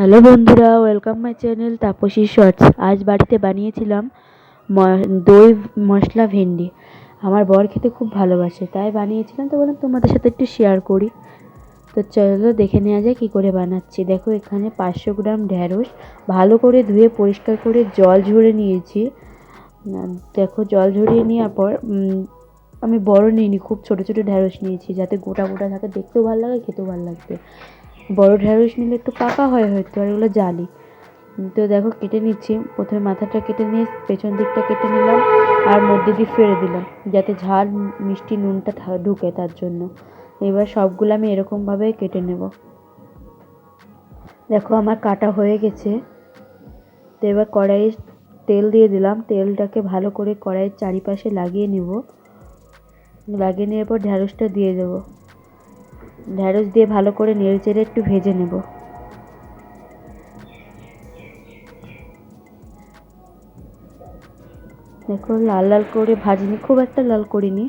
Hello বন্ধুরা welcome my channel Tapasi shorts আজ বাড়িতে বানিয়েছিলাম দই মশলা ভেন্ডি। আমার বর খেতে খুব ভালোবাসে, তাই বানিয়েছিলাম, তো বললাম তোমাদের সাথে একটু শেয়ার করি। তো চলো দেখে নেওয়া যায় কী করে বানাচ্ছি। দেখো এখানে পাঁচশো গ্রাম ঢ্যাঁড়স ভালো করে ধুয়ে পরিষ্কার করে জল ঝরে নিয়েছি। দেখো জল ঝরিয়ে নেওয়ার পর আমি বড় নিইনি, খুব ছোটো ছোটো ঢ্যাঁড়স নিয়েছি, যাতে গোটা গোটা থাকে। দেখতেও ভালো লাগে, খেতেও ভালো লাগবে। বড় ঢ্যাঁড়স নিলে একটু পাকা হয় হয়তো, আর এগুলো জালি। তো দেখো কেটে নিচ্ছি। প্রথমে মাথাটা কেটে নিয়ে পেছন দিকটা কেটে নিলাম আর মধ্যে দিয়ে ফেলে দিলাম যাতে ঝাল, মিষ্টি নুনটা ঢুকে তার জন্য। এবার সবগুলো আমি এরকমভাবে কেটে নেব। দেখো আমার কাটা হয়ে গেছে। তো এবার কড়াইয়ে তেল দিয়ে দিলাম। তেলটাকে ভালো করে কড়াইয়ের চারিপাশে লাগিয়ে নেব। লাগিয়ে নেওয়ার পর ঢ্যাঁড়সটা দিয়ে দেবো। ঢ্যাঁড়স দিয়ে ভালো করে নেড়ে চেড়ে একটু ভেজে নেব। দেখো লাল লাল করে ভাজিনি, খুব একটা লাল করিনি,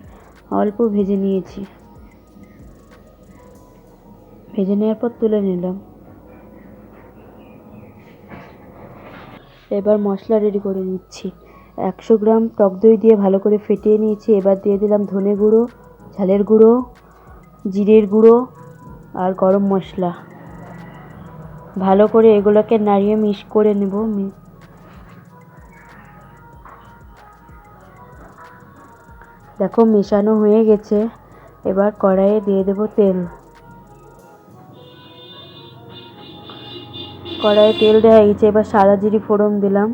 অল্প ভেজে নিয়েছি। ভেজে নেওয়ার পর তুলে নিলাম। এবার মশলা রেডি করে নিচ্ছি। একশো গ্রাম টক দই দিয়ে ভালো করে ফেটিয়ে নিয়েছি। এবার দিয়ে দিলাম ধনে গুঁড়ো, ঝালের গুঁড়ো জিরের গুঁড়ো আর গরম মশলা। ভালো করে এগুলোকে নাড়িয়ে মিশ করে নেব। দেখো, মেশানো হয়ে গেছে। এবার কড়াইয়ে দিয়ে দেব তেল। কড়াইয়ে তেল দেওয়া গেছে। এবার সাদা জিরি ফোড়ন দিলাম।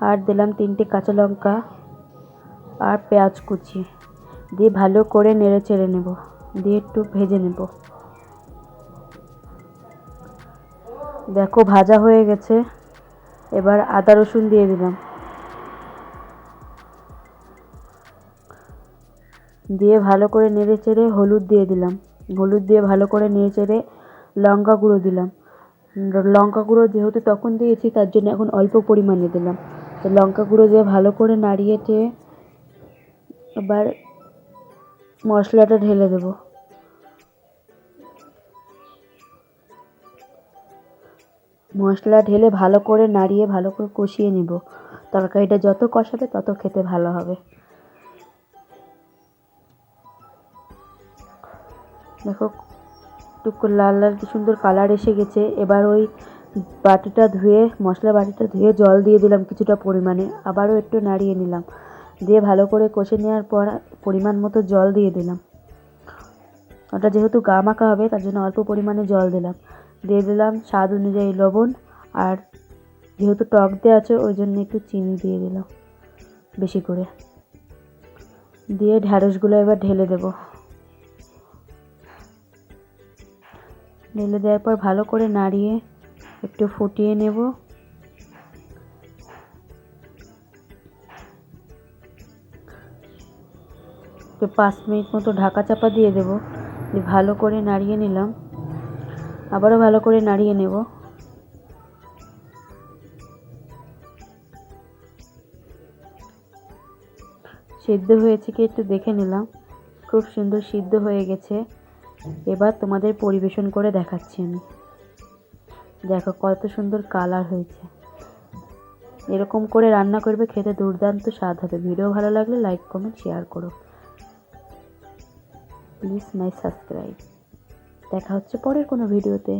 আর দিলাম তিনটে কাঁচা লঙ্কা আর পেঁয়াজ কুচি। দিয়ে ভালো করে নেড়ে চেড়ে নেব। দিয়ে একটু ভেজে নেব। দেখো ভাজা হয়ে গেছে। এবার আদা রসুন দিয়ে দিলাম। দিয়ে ভালো করে নেড়ে চেড়ে হলুদ দিয়ে দিলাম। হলুদ দিয়ে ভালো করে নেড়ে চেড়ে লঙ্কা গুঁড়ো দিলাম। লঙ্কা গুঁড়ো যেহেতু তখন দিয়েছি, তার জন্য এখন অল্প পরিমাণে দিলাম। তো লঙ্কা গুঁড়ো দিয়ে ভালো করে নাড়িয়ে চেড়ে এবার মশলাটা ঢেলে দেবো। মশলা ঢেলে ভালো করে নাড়িয়ে ভালো করে কষিয়ে নিব। তরকারিটা যত কষাবে তত খেতে ভালো হবে। দেখো একটু লাল লাল কি সুন্দর কালার এসে গেছে। এবার ওই বাটিটা ধুয়ে, মশলা বাটিটা ধুয়ে জল দিয়ে দিলাম কিছুটা পরিমাণে। আবারও একটু নাড়িয়ে নিলাম। দিয়ে ভালো করে কষে নেওয়ার পর পরিমাণ মতো জল দিয়ে দিলাম। ওটা যেহেতু গা মাখা হবে, তার জন্য অল্প পরিমাণে জল দিলাম। দিয়ে দিলাম, স্বাদ অনুযায়ী লবণ আর যেহেতু টক দেওয়া আছে, ওই জন্য একটু চিনি দিয়ে দিলাম বেশি করে। দিয়ে ঢ্যাঁড়সগুলো এবার ঢেলে দেবো। ঢেলে দেওয়ার পর ভালো করে নাড়িয়ে একটু ফুটিয়ে নেব। পাঁচ মিনিট মতো ঢাকা চাপা দিয়ে দেবো। ভালো করে নাড়িয়ে নিলাম। আবারও ভালো করে নাড়িয়ে নেব। সিদ্ধ হয়েছে কি একটু দেখে নিলাম। খুব সুন্দর সিদ্ধ হয়ে গেছে। এবার তোমাদের পরিবেশন করে দেখাচ্ছি আমি। দেখো কত সুন্দর কালার হয়েছে। এরকম করে রান্না করবে খেতে দুর্দান্ত স্বাদ হবে। ভিডিও ভালো লাগলে লাইক, কমেন্ট শেয়ার করো। প্লিজ মাই সাবস্ক্রাইব দেখা হচ্ছে পরের কোনো ভিডিওতে।